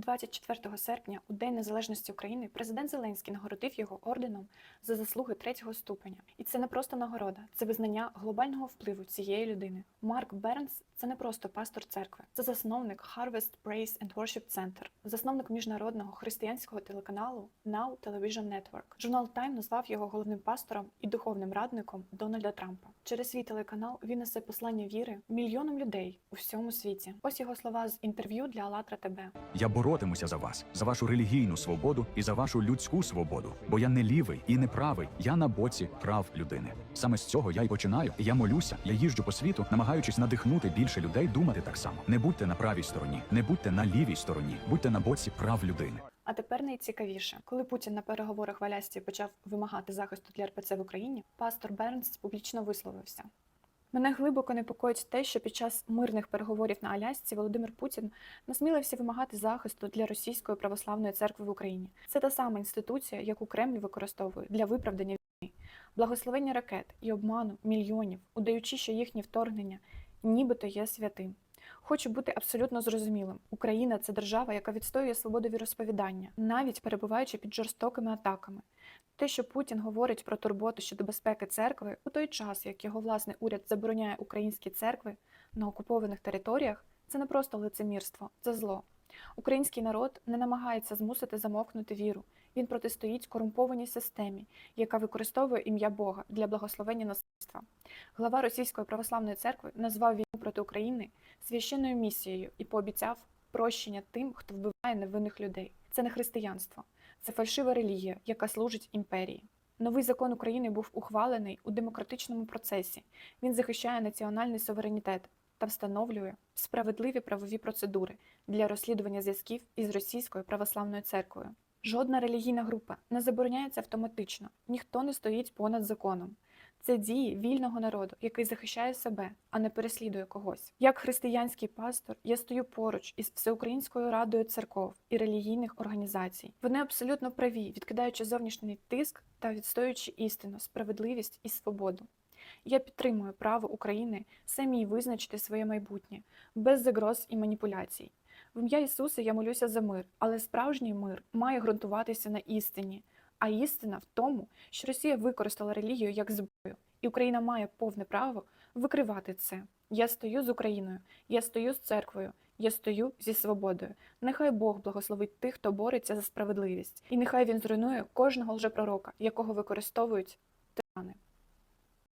24 серпня, у День Незалежності України, президент Зеленський нагородив його орденом за заслуги третього ступеня. І це не просто нагорода, це визнання глобального впливу цієї людини. Марк Бернс це не просто пастор церкви, це засновник Harvest Praise and Worship Center, засновник міжнародного християнського телеканалу Now Television Network. Журнал Time назвав його головним пастором і духовним радником Дональда Трампа. Через свій телеканал він несе послання віри мільйонам людей у всьому світі. Ось його слова з інтерв'ю для АЛЛАТРА ТБ. Я боротимуся за вас, за вашу релігійну свободу і за вашу людську свободу. Бо я не лівий і не правий. Я на боці прав людини. Саме з цього я й починаю. Я молюся, я їжджу по світу, намагаючись надихнути більше людей думати так само. Не будьте на правій стороні, не будьте на лівій стороні, будьте на боці прав людини. А тепер найцікавіше, коли Путін на переговорах в Алясці почав вимагати захисту для РПЦ в Україні, пастор Бернс публічно висловився. Мене глибоко непокоїть те, що під час мирних переговорів на Алясці Володимир Путін насмілився вимагати захисту для російської православної церкви в Україні. Це та сама інституція, яку Кремль використовує для виправдання війни, благословення ракет і обману мільйонів, удаючи, що їхнє вторгнення нібито є святим. Хочу бути абсолютно зрозумілим: Україна це держава, яка відстоює свободу віросповідання, навіть перебуваючи під жорстокими атаками. Те, що Путін говорить про турботу щодо безпеки церкви у той час, як його власний уряд забороняє українські церкви на окупованих територіях, це не просто лицемірство, це зло. Український народ не намагається змусити замовкнути віру. Він протистоїть корумпованій системі, яка використовує ім'я Бога для благословення насильства. Глава Російської православної церкви назвав війну проти України священною місією і пообіцяв прощення тим, хто вбиває невинних людей. Це не християнство, це фальшива релігія, яка служить імперії. Новий закон України був ухвалений у демократичному процесі. Він захищає національний суверенітет та встановлює справедливі правові процедури для розслідування зв'язків із Російською православною церквою. Жодна релігійна група не забороняється автоматично, ніхто не стоїть понад законом. Це дії вільного народу, який захищає себе, а не переслідує когось. Як християнський пастор, я стою поруч із Всеукраїнською радою церков і релігійних організацій. Вони абсолютно праві, відкидаючи зовнішній тиск та відстоюючи істину, справедливість і свободу. Я підтримую право України самій визначити своє майбутнє без загроз і маніпуляцій. В ім'я Ісуса я молюся за мир, але справжній мир має ґрунтуватися на істині. А істина в тому, що Росія використала релігію як зброю, і Україна має повне право викривати це. Я стою з Україною, я стою з церквою, я стою зі свободою. Нехай Бог благословить тих, хто бореться за справедливість, і нехай він зруйнує кожного лжепророка, якого використовують тирани.